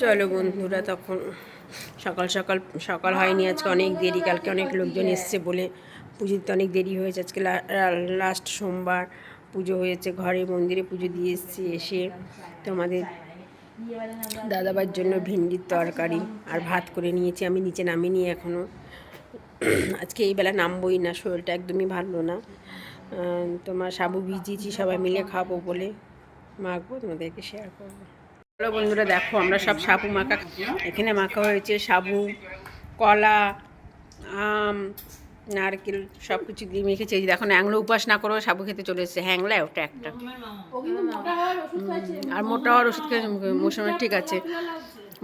চলো বন্ধুরা, তখন সকাল সকাল সকাল হয়নি, আজকে অনেক দেরি, কালকে অনেক লোকজন এসছে বলে পুজোতে অনেক দেরি হয়েছে। আজকে লাস্ট সোমবার পুজো হয়েছে, ঘরে মন্দিরে পুজো দিয়ে এসছি, এসে তোমাদের দাদাবার জন্য ভিন্ডির তরকারি আর ভাত করে নিয়েছি। আমি নিচে নামিনি এখনও আজকে এই বেলা নামবই না, শরীরটা একদমই ভালো না। তোমার সাবু ভিজিয়েছি, সবাই মিলে খাব বলে। মাখবো তোমাদেরকে শেয়ার করব। হ্যালো বন্ধুরা, দেখো আমরা সব সাবু মাখা এখানে মাখা হয়েছে সাবু, কলা, আম, নারকেল সব কিছু দিয়ে মেখেছে। এই দেখো ন্যাংলো উপাস না করো সাবু খেতে চলে এসেছে। হ্যাংলা ওটা একটা। আর মোটা হওয়ার ওষুধ খেয়ে মৌসুমের ঠিক আছে।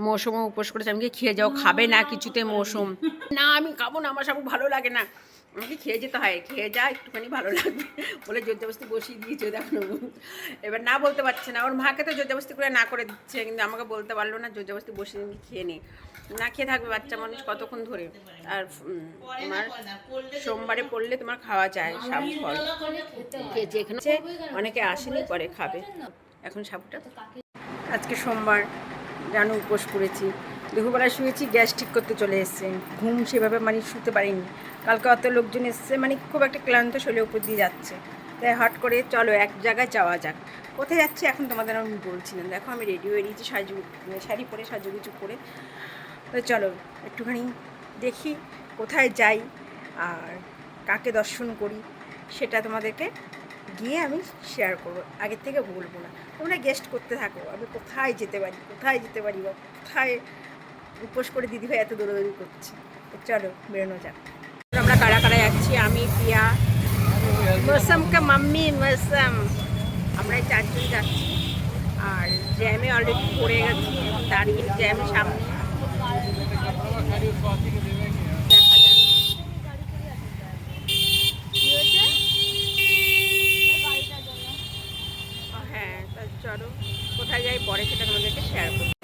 মৌসুমও উপোস করেছে। আমি খেয়ে যাও, খাবে না কিছুতে মৌসুম। না, আমি খাব না, আমার সব ভালো লাগে না। আমাকে খেয়ে যেতে হয়, খেয়ে যা, একটুখানি ভালো লাগবে। বলে জোর জবস্তি বসিয়ে দিয়েছে দেখো এবার না বলতে পারছে না। ওর মাকে তো জোর জবস্তি করে না করে দিচ্ছে, কিন্তু আমাকে বলতে পারল না জোর জবস্তি বসিয়ে নিয়ে খেয়ে নে। না খেয়ে থাকবে বাচ্চা মানুষ কতক্ষণ ধরে? আর তোমার সোমবারে পড়লে তোমার খাওয়া যায় সাপ ফল। হচ্ছে অনেকে আসেনি, পরে খাবে। এখন সাবুটা আজকে সোমবার, জানো উপোস করেছি। দুপুরবেলা শুয়েছি, গ্যাস ঠিক করতে চলে এসছে। ঘুম সেভাবে মানে শুতে পারিনি। কালকে অত লোকজন এসছে মানে খুব একটা ক্লান্ত শরীরের উপর দিয়ে যাচ্ছে। তাই হট করে চলো এক জায়গায় যাওয়া যাক। কোথায় যাচ্ছি এখন তোমাদের আমি বলছি না। দেখো আমি রেডি হয়ে নিয়েছি সাজু, শাড়ি পরে সাজুগুজু করে। তো চলো একটুখানি দেখি কোথায় যাই আর কাকে দর্শন করি। সেটা তোমাদেরকে গিয়ে আমি শেয়ার করব। আগের থেকে বলব না। তোমরা গেস্ট করতে থাকো। আমি কোথায় যেতে পারি? কোথায় যেতে পারি বা কোথায় উপোস করে দিদিভাই এত দৌড়াদৌড়ি করছে। চলো, বেরোনো যাক। আমরা কারা কারা যাচ্ছি? আমি পিয়া মৌসুমকে মাম্মি, মৌসুম। আমরা চারজন যাচ্ছি। আর জ্যামে অলরেডি পড়ে গেছি। দাঁড়িয়ে জ্যামের সামনে। হ্যাঁ তা চলো। কোথায় যাই? পরে সেটা তোমাদেরকে শেয়ার করব।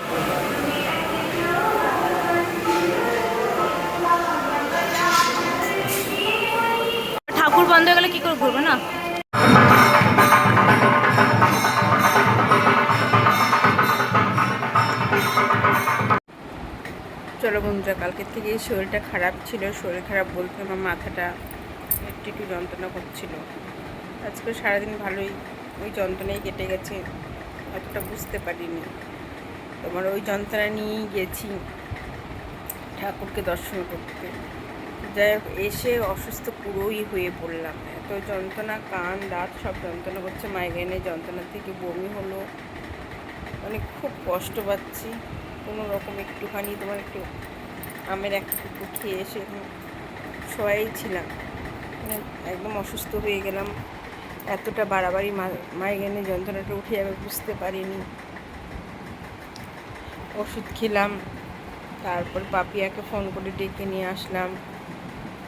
ঠাকুর বন্ধ হয়ে গেলে কি করে ঘুরবে না? চলো বন্ধুরা, কালকের থেকে শরীরটা খারাপ ছিল। শরীর খারাপ বলতে আমার মাথাটা একটু একটু যন্ত্রণা করছিল। আজকে সারাদিন ভালোই ওই যন্ত্রণাই কেটে গেছে, অতটা বুঝতে পারিনি। তোমার ওই যন্ত্রণা নিয়েই গেছি ঠাকুরকে দর্শন করতে। যাই হোক এসে অসুস্থ পুরোই হয়ে পড়লাম। এত যন্ত্রণা, কান, দাঁত সব যন্ত্রণা করছে মাইগ্রেনের যন্ত্রণা থেকে বমি হলো। মানে খুব কষ্ট পাচ্ছি। কোনো রকম একটুখানি তোমার একটু আমের একটা টুকু খেয়ে এসে সবাই ছিলাম। মানে একদম অসুস্থ হয়ে গেলাম। এতটা বাড়াবাড়ি মাইগ্রেনের যন্ত্রণাটা উঠে যাবে বুঝতে পারিনি। ওষুধ খেলাম। তারপর পাপিয়াকে ফোন করে ডেকে নিয়ে আসলাম।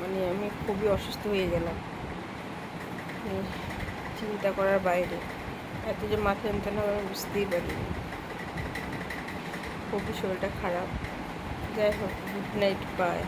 মানে আমি খুবই অসুস্থ হয়ে গেলাম। চিন্তা করার বাইরে। এত যে মাথা যন্ত্রণা আমি বুঝতেই পারিনি। খুবই শরীরটা খারাপ। যাই হোক গুড নাইট বাই